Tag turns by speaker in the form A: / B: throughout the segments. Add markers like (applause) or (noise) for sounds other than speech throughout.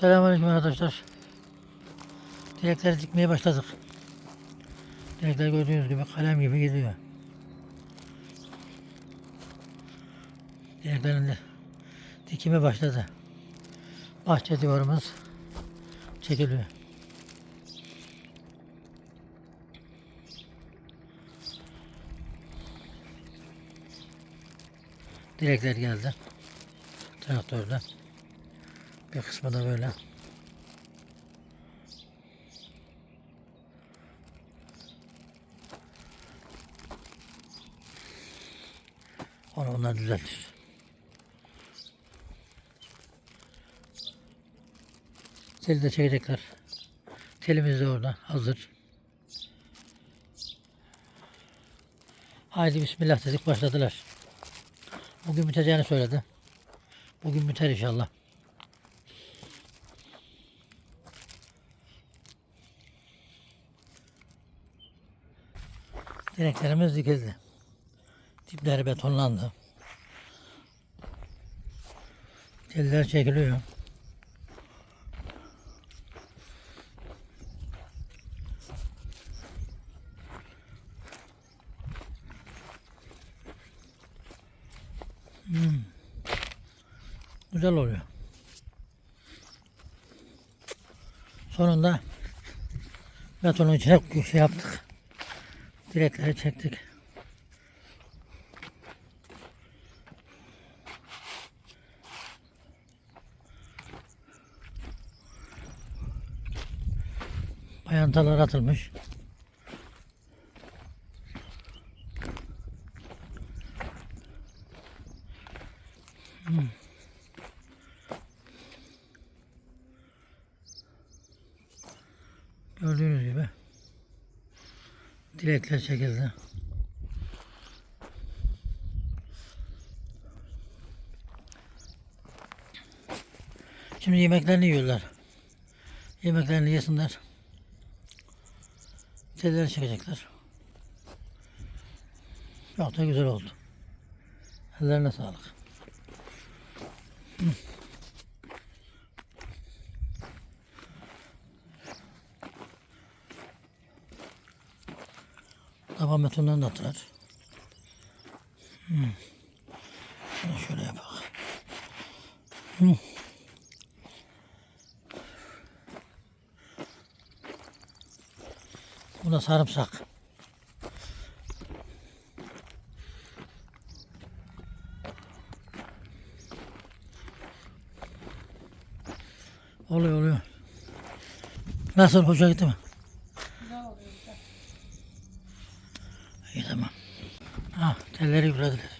A: Selamünaleyküm arkadaşlar. Direkleri dikmeye başladık. Direkler gördüğünüz gibi kalem gibi gidiyor. Direklerin de dikimi başladı. Bahçe duvarımız çekiliyor. Direkler geldi. Traktörde. Bir kısmı da böyle. Onu onlar düzeltir. Teli de çekecekler. Telimiz de orada hazır. Haydi bismillah dedik başladılar. Bugün biteceğini söyledi. Bugün biter inşallah. Direklerimiz dikildi. Dipleri betonlandı. Teller çekiliyor. Hmm. Güzel oluyor. Sonunda betonun içine şey yaptık. Direkleri çektik. Bayantalar atılmış. Hmm. Gördüğünüz gibi direkler çekildi. Şimdi yemeklerini yiyorlar. Yemeklerini yesinler. Telleri çekecekler. Çok da güzel oldu. Ellerine sağlık. Hı. Taban betondan da attılar. Hı. Şunu şöyle yapalım. Hı. Bu da sarımsak. Oluyor oluyor. Nasıl hoşuna gitti mi? İyi tamam. Ha, yüklediler.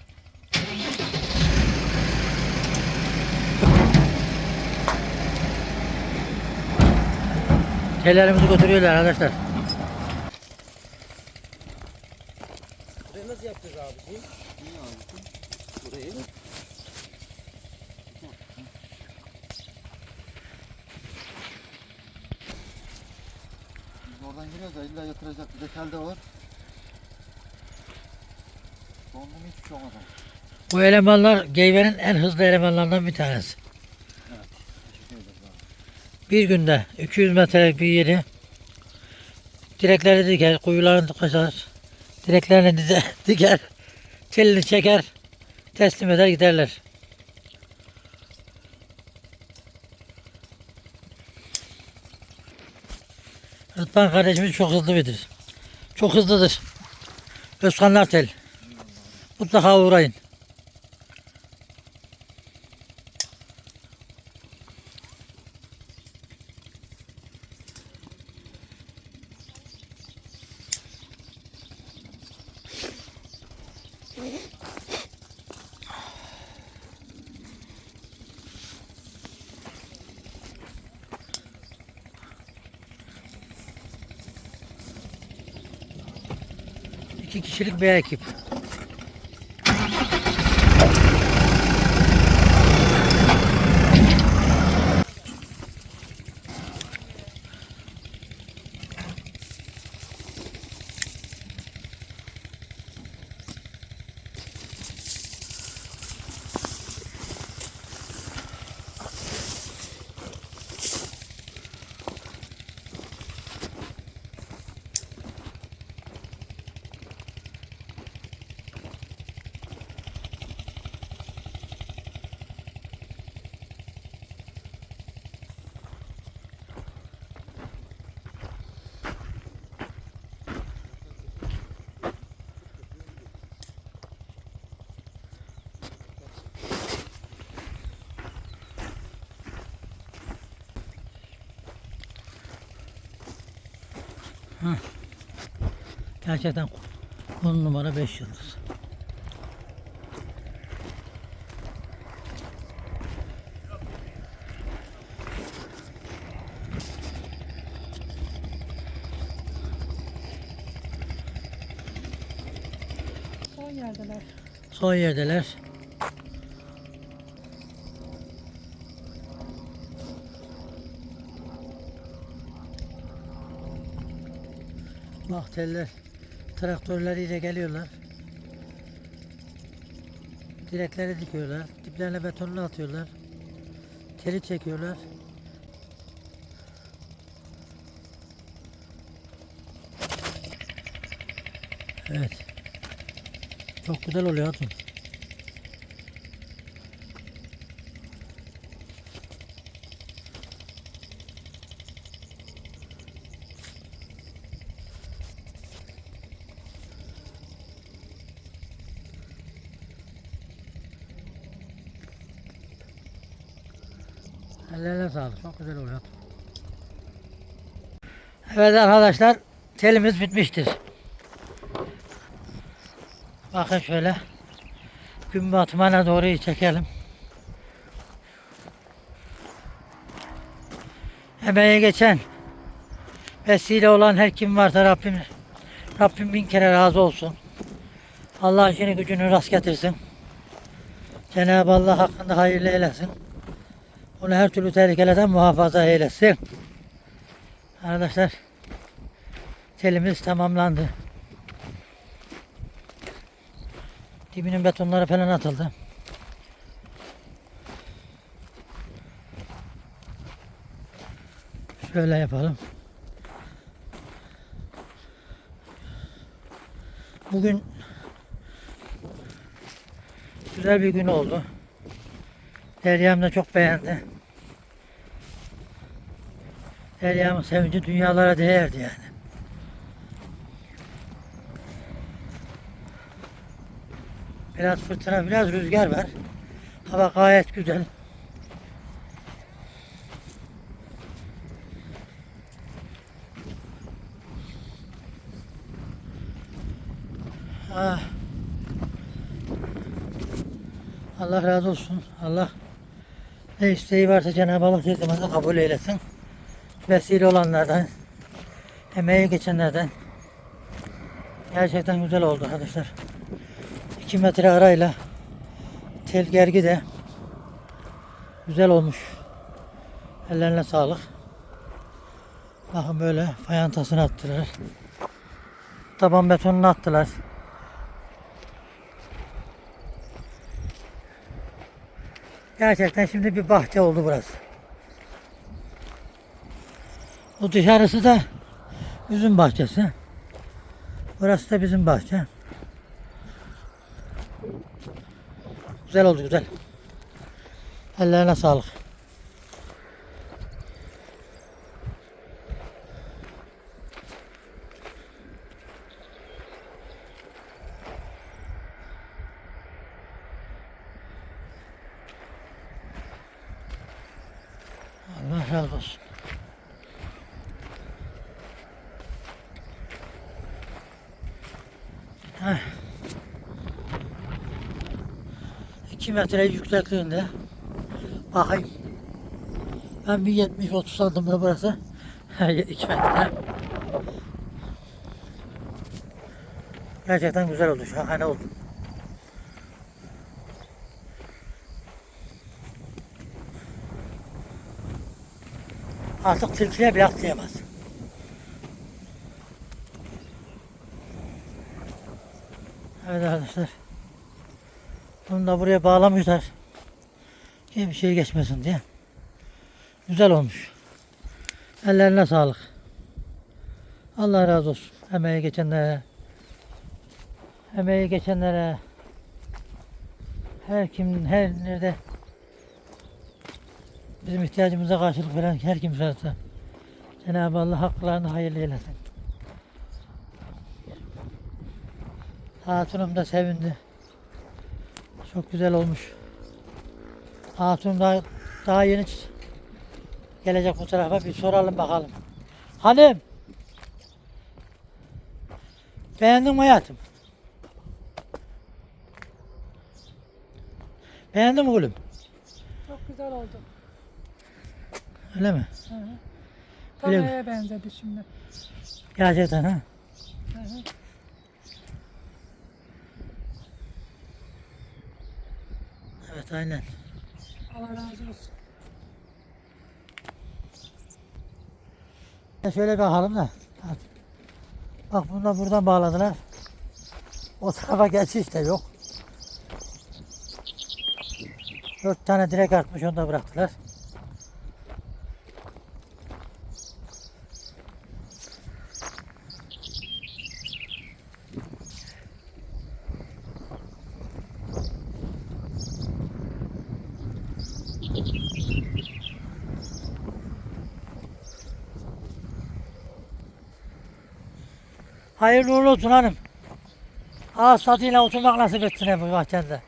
A: Tellerimizi götürüyorlar arkadaşlar.
B: Burayı nasıl yapacağız abiciğim? Niye abiciğim? Burayı.
C: Biz oradan giriyoruz da illa yatıracak bir de tel de var. Dondum hiçbir şey olmadı.
A: Bu elemanlar Geyve'nin en hızlı elemanlarından bir tanesi. Bir günde 200 metrelik bir yeri direkleri diker, kuyularını kaçar, direklerini (laughs) diker, telini çeker, teslim eder giderler. Rıdvan kardeşimiz çok hızlı bilir. Çok hızlıdır. Özkanlar tel. Mutlaka uğrayın. İki kişilik bir ekip. Gerçekten 10 numara 5 yıldız.
D: Son yerdeler.
A: Son yerdeler. Bak teller traktörleriyle geliyorlar. Direkleri dikiyorlar. Diplerine betonunu atıyorlar. Teli çekiyorlar. Evet. Çok güzel oluyor hatun. Ellerine sağlık. Çok güzel oluyor. Evet arkadaşlar. Telimiz bitmiştir. Bakın şöyle. Gün batımına doğru çekelim. Emeğe geçen vesile olan her kim varsa Rabbim Rabbim bin kere razı olsun. Allah işini gücünü rast getirsin. Cenab-ı Allah hakkında hayırlı eylesin. Onu her türlü tehlikelerden muhafaza eylesin. Arkadaşlar telimiz tamamlandı. Dibinin betonları falan atıldı. Şöyle yapalım. Bugün güzel bir gün oldu. Deryam da çok beğendi. Deryam'ın sevinci dünyalara değerdi yani. Biraz fırtına, biraz rüzgar var. Hava gayet güzel. Ah. Allah razı olsun. Allah ne isteği varsa Cenab-ı Allah da kabul eylesin. Vesile olanlardan, emeği geçenlerden gerçekten güzel oldu arkadaşlar. 2 metre arayla tel gergi de güzel olmuş. Ellerine sağlık. Bakın böyle fayantasını attılar. Taban betonunu attılar. Gerçekten şimdi bir bahçe oldu burası. Bu dışarısı da üzüm bahçesi. Burası da bizim bahçe. Güzel oldu güzel. Ellerine sağlık. Allah razı olsun. Heh. 2 metre yüksekliğinde. Bakayım. Ben bir 70-30 santim burası. 2 metre. Gerçekten güzel oldu. Şahane oldu. Artık tilkiye bile atlayamaz. Evet arkadaşlar. Bunu da buraya bağlamışlar. Ki bir şey geçmesin diye. Güzel olmuş. Ellerine sağlık. Allah razı olsun. Emeği geçenlere. Emeği geçenlere. Her kim, her nerede bizim ihtiyacımıza karşılık veren her kimse varsa Cenab-ı Allah haklarını hayırlı eylesin. Hatunum da sevindi. Çok güzel olmuş. Hatun daha, daha yeni gelecek bu tarafa bir soralım bakalım. Hanım Beğendin mi hayatım? Beğendin mi gülüm?
D: Çok güzel oldu.
A: Öyle mi?
D: Hı hı.
A: Öyle
D: eve benzedi şimdi.
A: Gerçekten ha.
D: Hı hı.
A: Evet aynen.
D: Allah razı olsun.
A: Şöyle bakalım da. Bak bunu da buradan bağladılar. O tarafa geçiş de yok. Dört tane direk atmış onu da bıraktılar. Hayırlı uğurlu olsun hanım. Ağız tadıyla oturmak nasip etsin hep bu bahçende.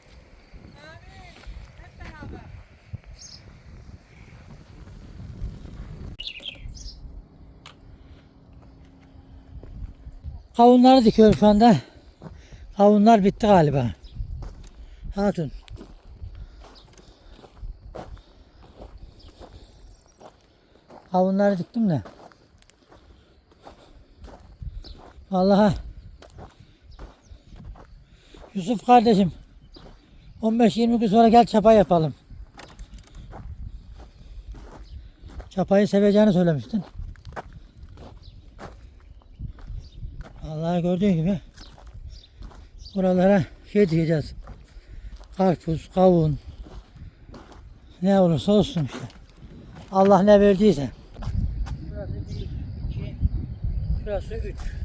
A: Kavunları dikiyor şu anda. Kavunlar bitti galiba. Hatun. Kavunları diktim de. Vallahi Yusuf kardeşim 15-20 gün sonra gel çapa yapalım. Çapayı seveceğini söylemiştin. Vallahi gördüğün gibi buralara şey diyeceğiz. Karpuz, kavun ne olursa olsun işte. Allah ne verdiyse. Burası 1, 2, şurası 3.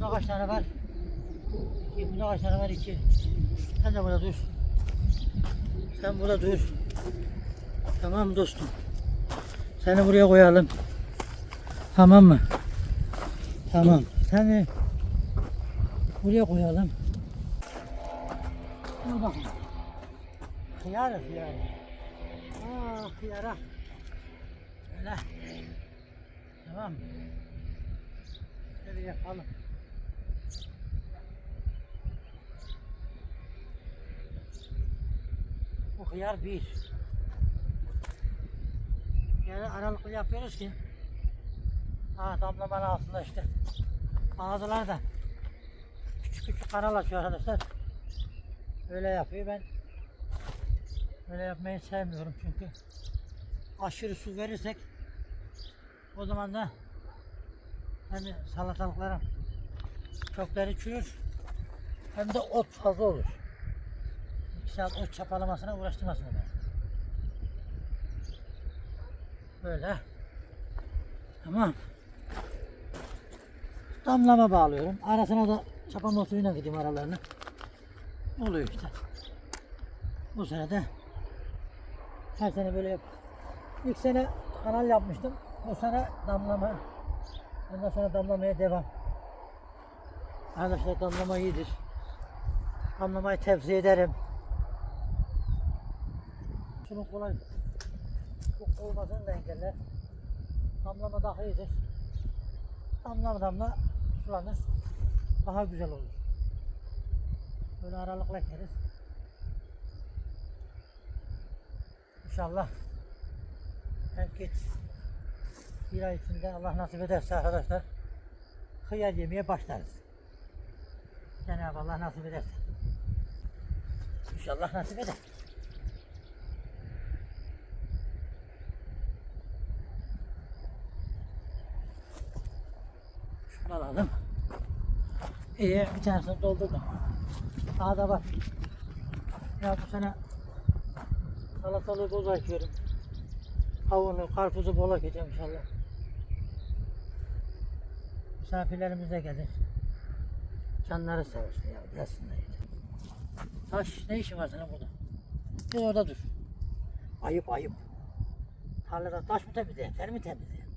A: Burada kaç tane var? 2, burada kaç tane var? 2. Sen de burada dur. Sen burada dur. Tamam dostum. Seni buraya koyalım. Tamam mı? Tamam. Seni buraya koyalım. Dur bakalım. Hıyar, hıyar. Aa, hıyara. Öyle. Tamam. Şöyle yapalım. Bu hıyar bir. Yani aralıklı yapıyoruz ki. Ha damlamanın altında işte. Bazıları da küçük küçük kanal açıyor arkadaşlar. Öyle yapıyor ben. Öyle yapmayı sevmiyorum çünkü aşırı su verirsek o zaman da hani salatalıkların kökleri çürür hem de ot fazla olur. Saat ot çapalamasına uğraştırmasın beni. Böyle. Tamam. Damlama bağlıyorum. Arasına da çapa motoruyla gideyim aralarına. Oluyor işte. Bu sene de her sene böyle yap. İlk sene kanal yapmıştım. Bu sene damlama. Ondan sonra damlamaya devam. Arkadaşlar damlama iyidir. Damlamayı tavsiye ederim. Şunun kolay çok olmasını da engeller. Damlama daha iyidir. Damla damla sulanır. Daha güzel olur. Böyle aralıkla ekeriz. İnşallah belki bir ay içinde Allah nasip ederse arkadaşlar hıyar yemeye başlarız. Cenab-ı Allah nasip ederse. İnşallah nasip eder. Alalım. İyi bir tanesini doldurdum. Daha da var. Ya bu sene salatalığı bol açıyorum. Kavunu, karpuzu bol ekeceğim inşallah. Misafirlerimiz de gelir. Canları olsun ya. Gelsinler. Taş ne işin var senin burada? Gel orada dur. Ayıp ayıp. Tarlada taş mı temizleyen, ter mi temizleyen?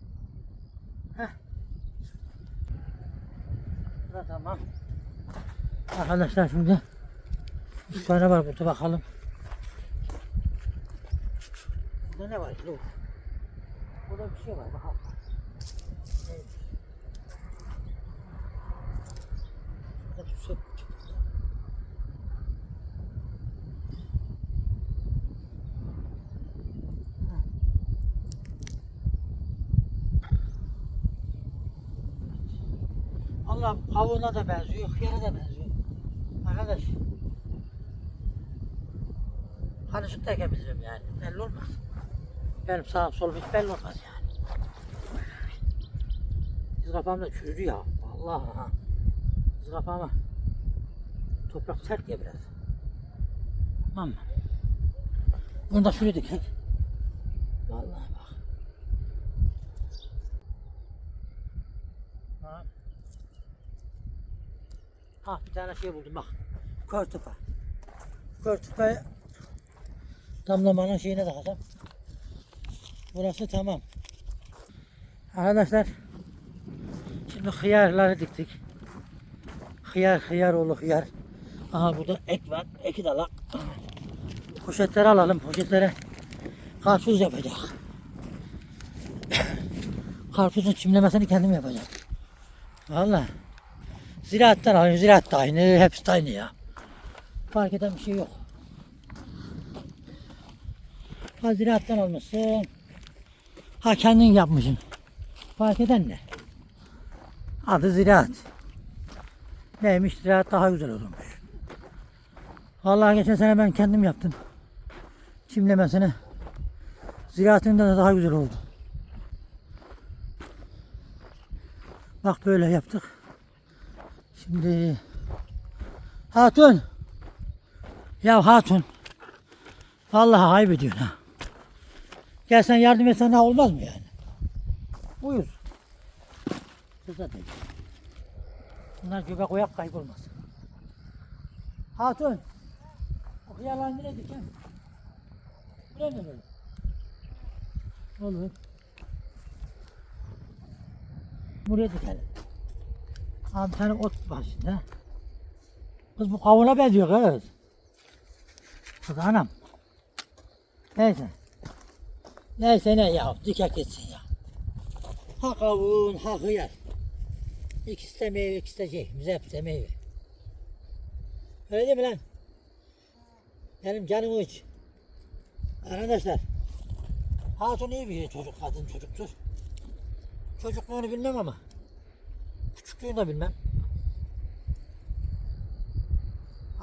A: Heh. Da tamam. Arkadaşlar şimdi üç tane var burada bakalım. Burada ne var? Burada bir şey var bakalım. Neymiş? Hep çöp. Allah kavuğuna da benziyor, hıyara da benziyor. Arkadaş. Karışık da ekebilirim yani. Belli olmaz. Benim sağım solum hiç belli olmaz yani. Biz kafam da çürüdü ya. Allah ha. Biz kafama. Toprak sert ya biraz. Tamam mı? Bunu da dikek. Vallahi bak. Ha. Ha bir tane şey buldum bak. Kör tıpa. Kör tıpayı damlamanın şeyine takacağım. Burası tamam. Arkadaşlar şimdi hıyarları diktik. Hıyar hıyar oğlu hıyar. Aha burada ek var. Eki de alak. Poşetleri alalım. Poşetlere karpuz yapacak. (coughs) Karpuzun çimlemesini kendim yapacağım. Vallahi. Ziraattan alayım. Ziraat da aynı. Hepsi aynı ya. Fark eden bir şey yok. Ha ziraattan almışsın. Ha kendin yapmışsın. Fark eden ne? Adı ziraat. Neymiş ziraat daha güzel olurmuş. Vallahi geçen sene ben kendim yaptım. Çimlemesini. Ziraatında da daha güzel oldu. Bak böyle yaptık. Şimdi Hatun. Ya Hatun. Vallahi ayıp ediyorsun ha. Gel sen yardım etsen ha olmaz mı yani? Buyur. Kıza değil. Bunlar göbek koyak kaybolmaz. Hatun. O hıyarlar nereye diken? Buraya mı böyle? Olur. Buraya dikelim. Abi tane ot ha. Kız bu kavuna benziyor kız. Kız anam. Neyse. Neyse ne ya dikek gitsin ya. Ha kavun ha hıyar. İkisi de meyve ikisi de şey. Hepsi de meyve. Öyle değil mi lan? Benim canım uç. Arkadaşlar. Hatun iyi bir çocuk, kadın çocuktur. Çocukluğunu bilmem ama. Küçüklüğünü de bilmem.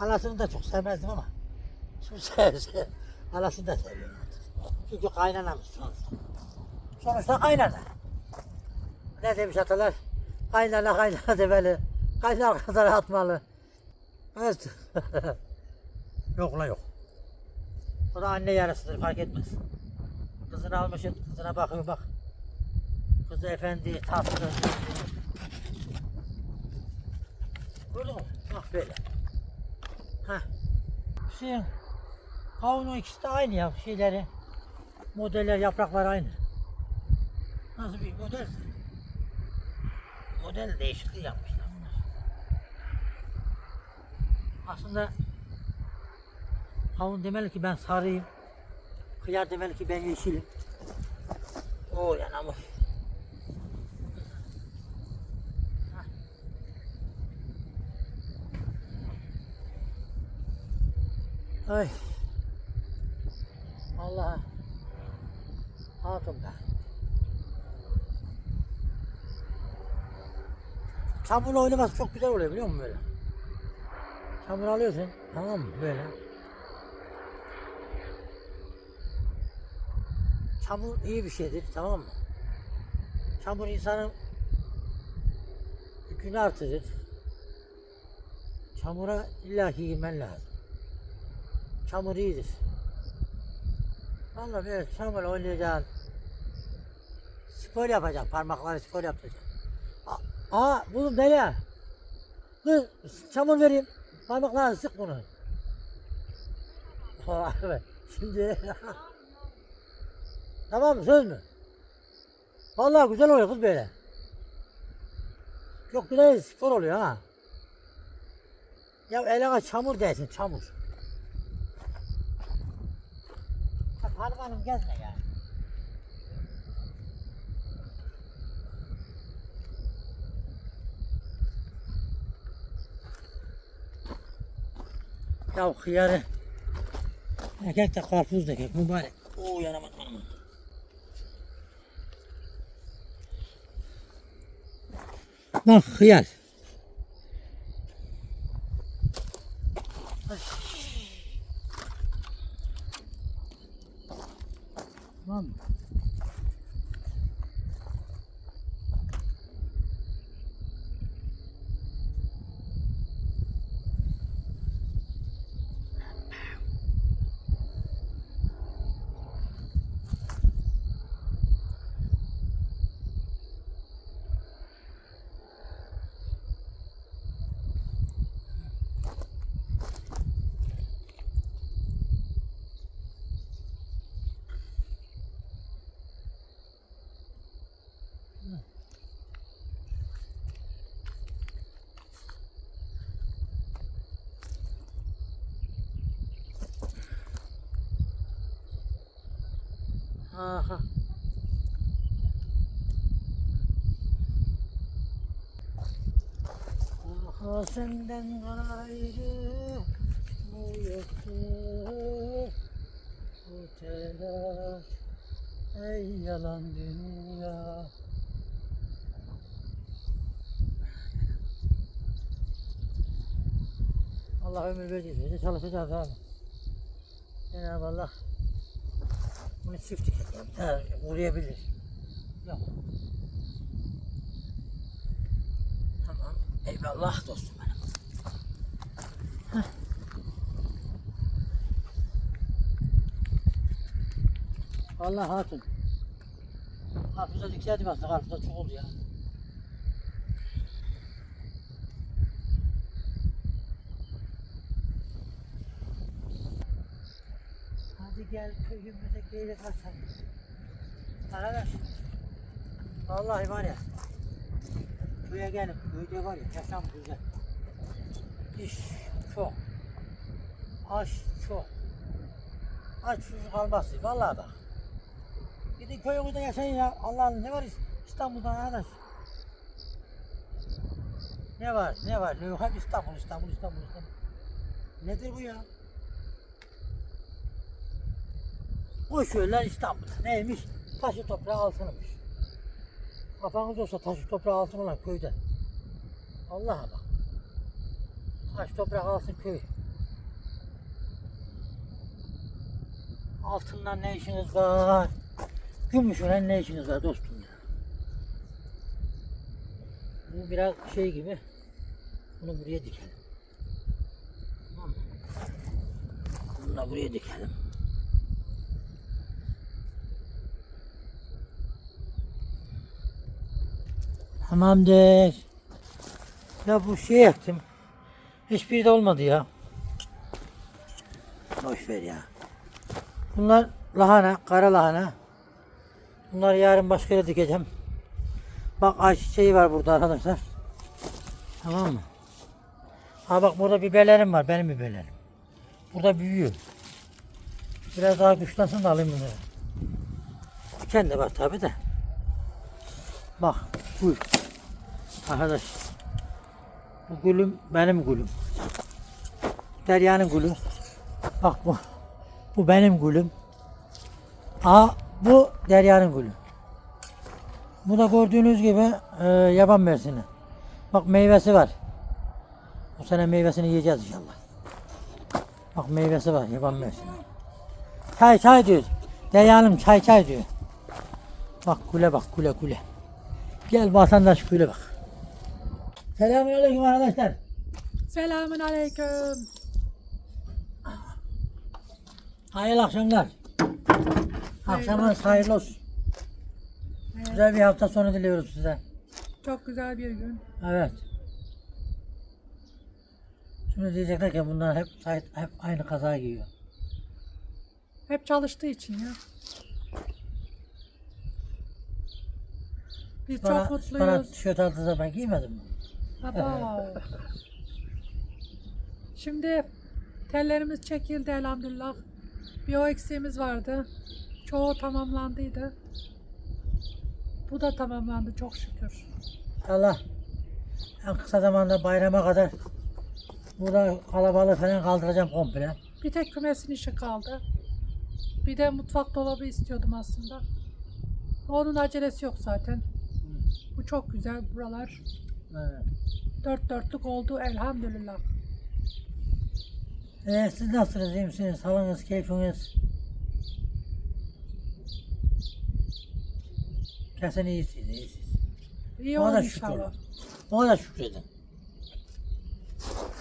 A: Anasını da çok sevmezdim ama. Şimdi sev, sev. Anasını da seviyorum artık. Çünkü kaynanamız sonuçta. Sonuçta kaynana. Ne demiş atalar? Kaynana kaynana demeli. Kaynana kadar atmalı. Evet. (laughs) yok la yok. O da anne yarısıdır fark etmez. Kızını almışsın, kızına bakıyor bak. Kızı efendi, tatlı. Gördün? Bak böyle. Heh. Şey, kavunun ikisi de aynı ya şeyleri. Modeller, yapraklar aynı. Nasıl bir model? Model değişikliği yapmışlar bunlar. Aslında kavun demeli ki ben sarıyım. Kıyar demeli ki ben yeşilim. O yanamış. Ay. Allah. Be. Çamurla oynaması çok güzel oluyor biliyor musun böyle? Çamur alıyorsun tamam mı böyle. Çamur iyi bir şeydir tamam mı? Çamur insanın yükünü artırır. Çamura illaki girmen lazım. Çamur iyidir. Vallahi böyle çamurla oynayacaksın. Spor yapacaksın. Parmakları spor yapacaksın. Aa, buldum Derya. Kız çamur vereyim. Parmaklarını sık bunu. (laughs) Şimdi (laughs) tamam mı söz mü? Vallahi güzel oluyor kız böyle. Çok güzel spor oluyor ha. Ya eline çamur değsin çamur. حال ما نمجزنا يعني او خياره اكلت قرفوز ده كيف مبارك اوه يا نمت نمت ما خيار Aha. Aha senden gayrı bu yoktur Bu telaş ey yalan dünya Allah ömür verdiyse çalışacağız abi. Cenab-ı Allah bunu çift ha, vuruyabilir. Yok. Tamam. Eyvallah dostum benim. Heh. Allah hatun. Karpuza dikseydi aslında karpuza çok oldu ya. Gel köyümüze geri kaçalım. Arkadaş. Vallahi var ya. Köye gelin. Köyde var ya yaşam güzel. İş çok. Aş çok. Aç susuz kalmazsın. Vallahi bak. Gidin köyünüzde yaşayın ya. Allah'ın ne var İstanbul'da arkadaş. Ne var? Ne var? Hep İstanbul, İstanbul, İstanbul, İstanbul. Nedir bu ya? Boş yerler İstanbul'da. Neymiş? Taşı toprağı altınmış. Kafanız olsa taşı toprağı altın olan köyde. Allah'a bak. Taş toprak altın köy. Altından ne işiniz var? Gümüşüne ne işiniz var dostum ya? Bu biraz şey gibi. Bunu buraya dikelim. Tamam mı? Bunu da buraya dikelim. Tamamdır. Ya bu şey yaptım. Hiçbiri de olmadı ya. Boş ver ya. Bunlar lahana, kara lahana. Bunları yarın başka yere dikeceğim. Bak ayçiçeği var burada arkadaşlar. Tamam mı? Ha bak burada biberlerim var, benim biberlerim. Burada büyüyor. Biraz daha güçlensin de alayım bunları. Diken de var tabi de. Bak gül. Arkadaş. Bu gülüm benim gülüm. Derya'nın gülü. Bak bu. Bu benim gülüm. Aa bu Derya'nın gülü. Bu da gördüğünüz gibi e, yaban mersini. Bak meyvesi var. Bu sene meyvesini yiyeceğiz inşallah. Bak meyvesi var yaban mersini. Çay çay diyor. Derya'nın çay çay diyor. Bak kule bak kule kule. Gel vatandaş kule bak. Selamünaleyküm arkadaşlar.
D: Selamun aleyküm.
A: Hayırlı akşamlar. Akşamınız hayırlı olsun. Güzel bir hafta sonu diliyoruz size.
D: Çok güzel bir gün.
A: Evet. Şimdi diyecekler ki bunlar hep hep aynı kaza giyiyor.
D: Hep çalıştığı için ya. Biz
A: Bana,
D: çok mutluyuz.
A: bana tişört aldığınızda ben giymedim mi?
D: Baba. Şimdi tellerimiz çekildi elhamdülillah. Bir o eksiğimiz vardı. Çoğu tamamlandıydı. Bu da tamamlandı çok şükür.
A: Allah en kısa zamanda bayrama kadar Burada kalabalığı falan kaldıracağım komple.
D: Bir tek kümesin işi kaldı. Bir de mutfak dolabı istiyordum aslında. Onun acelesi yok zaten. Bu çok güzel buralar.
A: Evet.
D: Dört dörtlük oldu elhamdülillah.
A: Ee, siz nasılsınız? iyi misiniz? Halınız, keyfiniz? Kesin iyisiniz, iyisiniz.
D: İyi
A: Ona
D: olun
A: da şükür
D: inşallah.
A: olun. Ona da şükredin.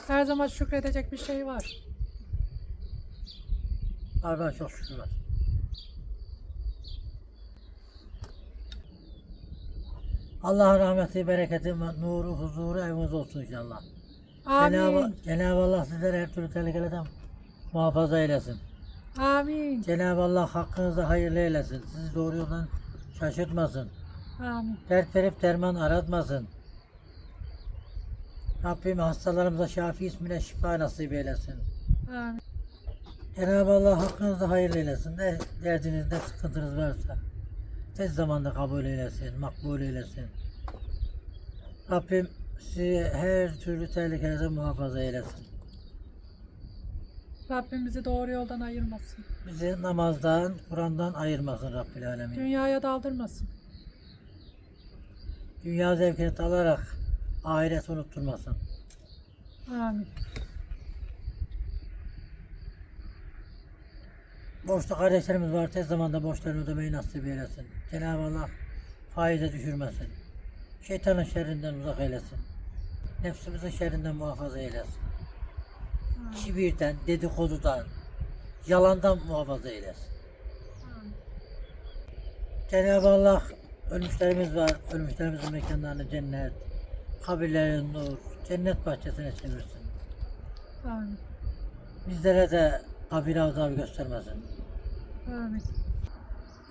D: Her zaman şükredecek bir şey var.
A: Allah'a çok şükür var. Allah'ın rahmeti, bereketi, nuru, huzuru eviniz olsun inşallah.
D: Amin.
A: Cenab-ı Allah sizleri her türlü tehlikelerden muhafaza eylesin.
D: Amin.
A: Cenab-ı Allah hakkınızda hayırlı eylesin. Sizi doğru yoldan şaşırtmasın.
D: Amin.
A: Dert verip derman aratmasın. Rabbim hastalarımıza şafi ismine şifa nasip eylesin.
D: Amin.
A: Cenab-ı Allah hakkınızda hayırlı eylesin. Ne derdiniz, ne sıkıntınız varsa tez zamanda kabul eylesin, makbul eylesin. Rabbim sizi her türlü tehlikelerden muhafaza eylesin.
D: Rabbim bizi doğru yoldan ayırmasın.
A: Bizi namazdan, Kur'an'dan ayırmasın Rabbil Alemin.
D: Dünyaya daldırmasın.
A: Dünya zevkini dalarak ahiret unutturmasın.
D: Amin.
A: Borçlu kardeşlerimiz var. Tez zamanda borçlarını ödemeyi nasip eylesin. Cenab-ı Allah faize düşürmesin. Şeytanın şerrinden uzak eylesin. Nefsimizin şerrinden muhafaza eylesin. Kibirden, dedikodudan, yalandan muhafaza eylesin. Cenab-ı Allah ölmüşlerimiz var. Ölmüşlerimizin mekanlarını cennet, kabirlerini nur, cennet bahçesine çevirsin.
D: Amin.
A: Bizlere de kabir azabı göstermesin.
D: Amin.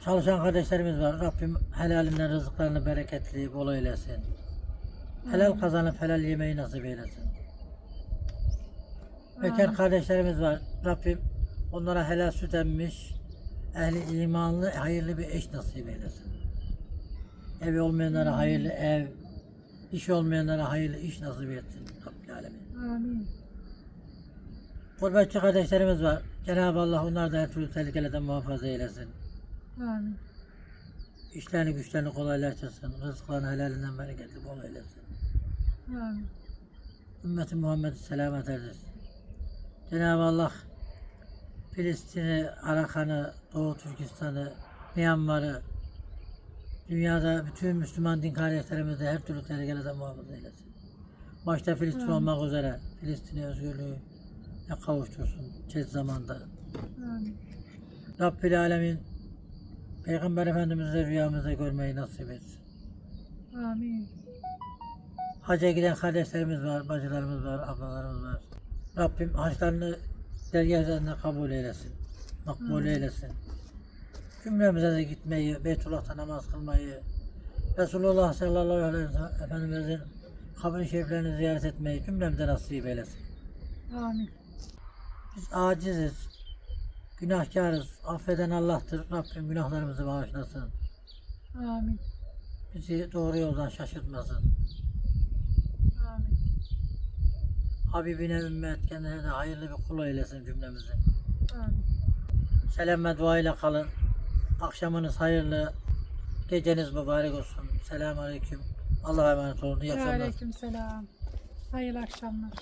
A: Çalışan kardeşlerimiz var. Rabbim helalinden rızıklarını bereketli, bol eylesin. Helal kazanıp helal yemeyi nasip eylesin. Bekar kardeşlerimiz var. Rabbim onlara helal süt emmiş, ehli imanlı, hayırlı bir eş nasip eylesin. Evi olmayanlara hayırlı ev, iş olmayanlara hayırlı iş nasip etsin. Rabbil Alemin.
D: Amin.
A: Gurbetçi kardeşlerimiz var. Cenab-ı Allah onları da her türlü tehlikelerden muhafaza eylesin.
D: Amin.
A: İşlerini güçlerini kolaylaştırsın. Rızıklarını helalinden bereketli bol eylesin.
D: Amin.
A: Ümmeti Muhammed'i selamet erdirsin. Cenab-ı Allah Filistin'i, Arakan'ı, Doğu Türkistan'ı, Myanmar'ı, dünyada bütün Müslüman din kardeşlerimizi her türlü tehlikelerden muhafaza eylesin. Başta Filistin olmak üzere Filistin'e özgürlüğü kavuştursun tez zamanda.
D: Amin.
A: Rabbil Alemin Peygamber Efendimiz'i rüyamızda görmeyi nasip etsin.
D: Amin.
A: Hacca giden kardeşlerimiz var, bacılarımız var, ablalarımız var. Rabbim haçlarını dergahlarına kabul eylesin. Makbul eylesin. Cümlemize de gitmeyi, Beytullah'ta namaz kılmayı, Resulullah sallallahu aleyhi ve sellem Efendimizin kabri şeriflerini ziyaret etmeyi cümlemize nasip eylesin.
D: Amin.
A: Biz aciziz, günahkarız, affeden Allah'tır. Rabbim günahlarımızı bağışlasın.
D: Amin.
A: Bizi doğru yoldan şaşırtmasın.
D: Amin.
A: Habibine ümmet kendine de hayırlı bir kul eylesin cümlemizi.
D: Amin.
A: Selam dua ile kalın. Akşamınız hayırlı. Geceniz mübarek olsun. Selamun Aleyküm. Allah'a emanet olun. İyi akşamlar.
D: Aleyküm selam. Hayırlı akşamlar.